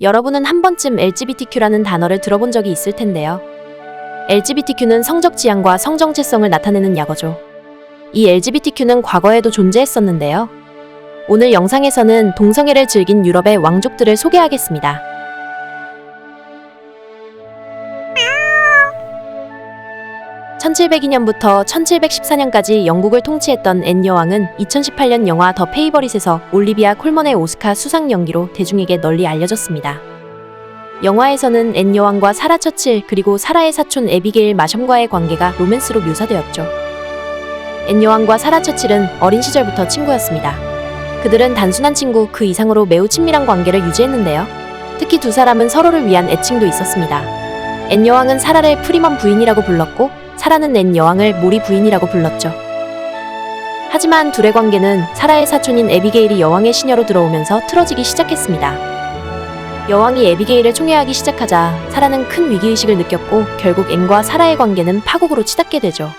여러분은 한 번쯤 LGBTQ라는 단어를 들어본 적이 있을 텐데요. LGBTQ는 성적 지향과 성정체성을 나타내는 약어죠. 이 LGBTQ는 과거에도 존재했었는데요. 오늘 영상에서는 동성애를 즐긴 유럽의 왕족들을 소개하겠습니다. (1702년부터 1714년까지) 영국을 통치했던 앤 여왕은 2018년 영화 더 페이버릿에서 올리비아 콜먼의 오스카 수상 연기로 대중에게 널리 알려졌습니다. 영화에서는 앤 여왕과 사라 처칠 그리고 사라의 사촌 에비게일 마샴과의 관계가 로맨스로 묘사되었죠. 앤 여왕과 사라 처칠은 어린 시절부터 친구였습니다. 그들은 단순한 친구 그 이상으로 매우 친밀한 관계를 유지했는데요. 특히 두 사람은 서로를 위한 애칭도 있었습니다. 앤 여왕은 사라를 프리먼 부인이라고 불렀고 사라는 앤 여왕을 모리 부인이라고 불렀죠. 하지만 둘의 관계는 사라의 사촌인 에비게일이 여왕의 시녀로 들어오면서 틀어지기 시작했습니다. 여왕이 에비게일을 총애하기 시작하자 사라는 큰 위기의식을 느꼈고 결국 앤과 사라의 관계는 파국으로 치닫게 되죠.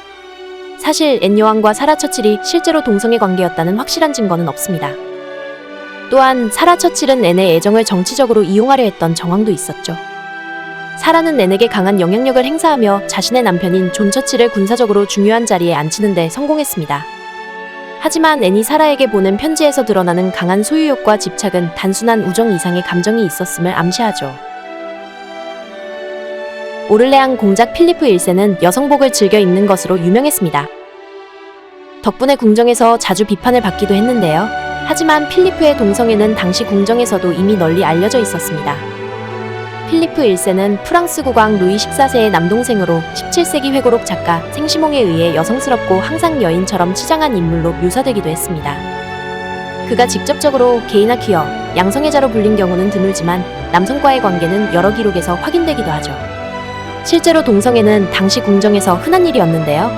사실 앤 여왕과 사라 처칠이 실제로 동성애 관계였다는 확실한 증거는 없습니다. 또한 사라 처칠은 앤의 애정을 정치적으로 이용하려 했던 정황도 있었죠. 사라는 앤에게 강한 영향력을 행사하며 자신의 남편인 존 처칠을 군사적으로 중요한 자리에 앉히는 데 성공했습니다. 하지만 앤이 사라에게 보낸 편지에서 드러나는 강한 소유욕과 집착은 단순한 우정 이상의 감정이 있었음을 암시하죠. 오를레앙 공작 필리프 1세는 여성복을 즐겨 입는 것으로 유명했습니다. 덕분에 궁정에서 자주 비판을 받기도 했는데요. 하지만 필리프의 동성애는 당시 궁정에서도 이미 널리 알려져 있었습니다. 필리프 1세는 프랑스 국왕 루이 14세의 남동생으로 17세기 회고록 작가 생시몽에 의해 여성스럽고 항상 여인처럼 치장한 인물로 묘사되기도 했습니다. 그가 직접적으로 게이나 퀴어, 양성애자로 불린 경우는 드물지만 남성과의 관계는 여러 기록에서 확인되기도 하죠. 실제로 동성애는 당시 궁정에서 흔한 일이었는데요.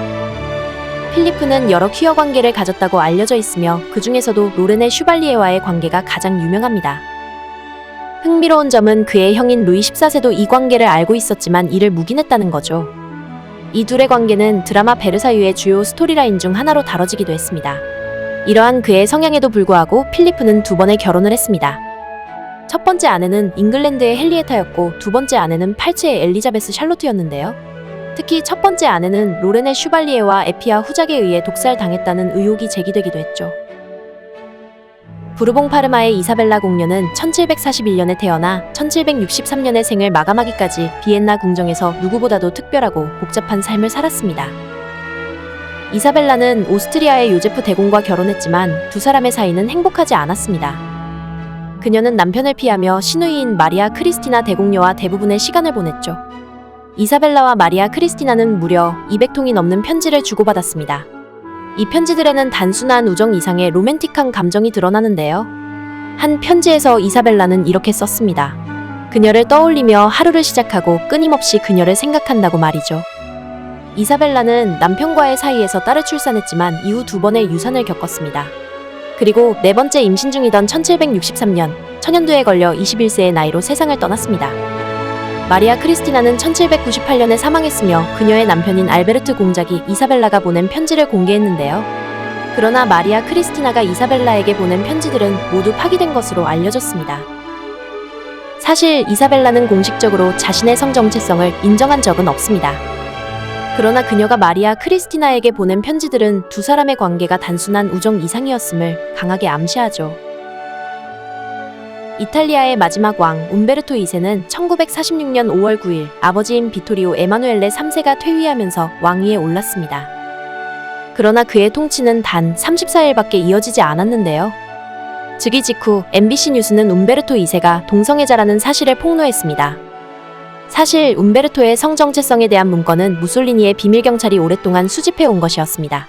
필리프는 여러 퀴어 관계를 가졌다고 알려져 있으며 그 중에서도 로렌의 슈발리에와의 관계가 가장 유명합니다. 흥미로운 점은 그의 형인 루이 14세도 이 관계를 알고 있었지만 이를 묵인했다는 거죠. 이 둘의 관계는 드라마 베르사유의 주요 스토리라인 중 하나로 다뤄지기도 했습니다. 이러한 그의 성향에도 불구하고 필리프는 두 번의 결혼을 했습니다. 첫 번째 아내는 잉글랜드의 헨리에타였고 두 번째 아내는 팔츠의 엘리자베스 샬로트였는데요. 특히 첫 번째 아내는 로렌의 슈발리에와 에피아 후작에 의해 독살당했다는 의혹이 제기되기도 했죠. 부르봉 파르마의 이사벨라 공녀는 1741년에 태어나 1763년의 생을 마감하기까지 비엔나 궁정에서 누구보다도 특별하고 복잡한 삶을 살았습니다. 이사벨라는 오스트리아의 요제프 대공과 결혼했지만 두 사람의 사이는 행복하지 않았습니다. 그녀는 남편을 피하며 시누이인 마리아 크리스티나 대공녀와 대부분의 시간을 보냈죠. 이사벨라와 마리아 크리스티나는 무려 200통이 넘는 편지를 주고받았습니다. 이 편지들에는 단순한 우정 이상의 로맨틱한 감정이 드러나는데요. 한 편지에서 이사벨라는 이렇게 썼습니다. 그녀를 떠올리며 하루를 시작하고 끊임없이 그녀를 생각한다고 말이죠. 이사벨라는 남편과의 사이에서 딸을 출산했지만 이후 두 번의 유산을 겪었습니다. 그리고 네 번째 임신 중이던 1763년 천연두에 걸려 21세의 나이로 세상을 떠났습니다. 마리아 크리스티나는 1798년에 사망했으며 그녀의 남편인 알베르트 공작이 이사벨라가 보낸 편지를 공개했는데요. 그러나 마리아 크리스티나가 이사벨라에게 보낸 편지들은 모두 파기된 것으로 알려졌습니다. 사실 이사벨라는 공식적으로 자신의 성 정체성을 인정한 적은 없습니다. 그러나 그녀가 마리아 크리스티나에게 보낸 편지들은 두 사람의 관계가 단순한 우정 이상이었음을 강하게 암시하죠. 이탈리아의 마지막 왕 움베르토 2세는 1946년 5월 9일 아버지인 비토리오 에마누엘레 3세가 퇴위하면서 왕위에 올랐습니다. 그러나 그의 통치는 단 34일밖에 이어지지 않았는데요. 즉위 직후 MBC 뉴스는 움베르토 2세가 동성애자라는 사실을 폭로했습니다. 사실 움베르토의 성정체성에 대한 문건은 무솔리니의 비밀 경찰이 오랫동안 수집해 온 것이었습니다.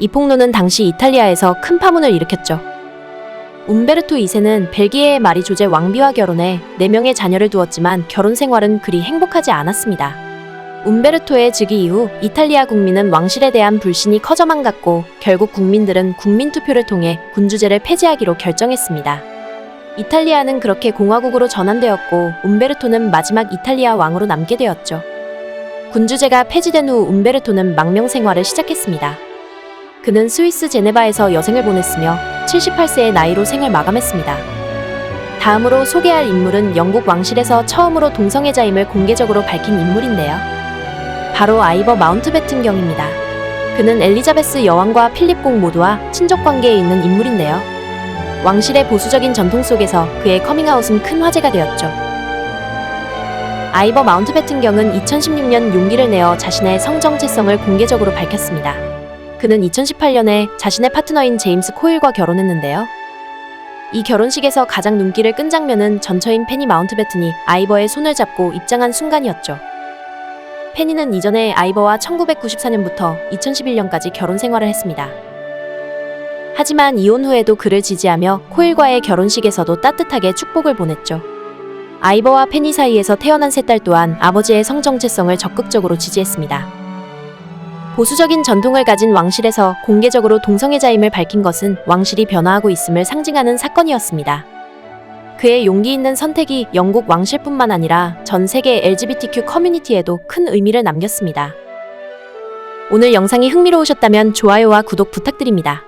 이 폭로는 당시 이탈리아에서 큰 파문을 일으켰죠. 움베르토 2세는 벨기에의 마리 조제 왕비와 결혼해 4명의 자녀를 두었지만 결혼 생활은 그리 행복하지 않았습니다. 움베르토의 즉위 이후 이탈리아 국민은 왕실에 대한 불신이 커져만 갔고 결국 국민들은 국민투표를 통해 군주제를 폐지하기로 결정했습니다. 이탈리아는 그렇게 공화국으로 전환되었고 움베르토는 마지막 이탈리아 왕으로 남게 되었죠. 군주제가 폐지된 후 움베르토는 망명 생활을 시작했습니다. 그는 스위스 제네바에서 여생을 보냈으며 78세의 나이로 생을 마감했습니다. 다음으로 소개할 인물은 영국 왕실에서 처음으로 동성애자임을 공개적으로 밝힌 인물인데요. 바로 아이버 마운트베튼 경입니다. 그는 엘리자베스 여왕과 필립 공 모두와 친족 관계에 있는 인물인데요. 왕실의 보수적인 전통 속에서 그의 커밍아웃은 큰 화제가 되었죠. 아이버 마운트베튼 경은 2016년 용기를 내어 자신의 성정체성을 공개적으로 밝혔습니다. 그는 2018년에 자신의 파트너인 제임스 코일과 결혼했는데요. 이 결혼식에서 가장 눈길을 끈 장면은 전처인 페니 마운트베튼이 아이버의 손을 잡고 입장한 순간이었죠. 페니는 이전에 아이버와 1994년부터 2011년까지 결혼 생활을 했습니다. 하지만 이혼 후에도 그를 지지하며 코일과의 결혼식에서도 따뜻하게 축복을 보냈죠. 아이버와 페니 사이에서 태어난 세 딸 또한 아버지의 성정체성을 적극적으로 지지했습니다. 보수적인 전통을 가진 왕실에서 공개적으로 동성애자임을 밝힌 것은 왕실이 변화하고 있음을 상징하는 사건이었습니다. 그의 용기 있는 선택이 영국 왕실뿐만 아니라 전 세계 LGBTQ 커뮤니티에도 큰 의미를 남겼습니다. 오늘 영상이 흥미로우셨다면 좋아요와 구독 부탁드립니다.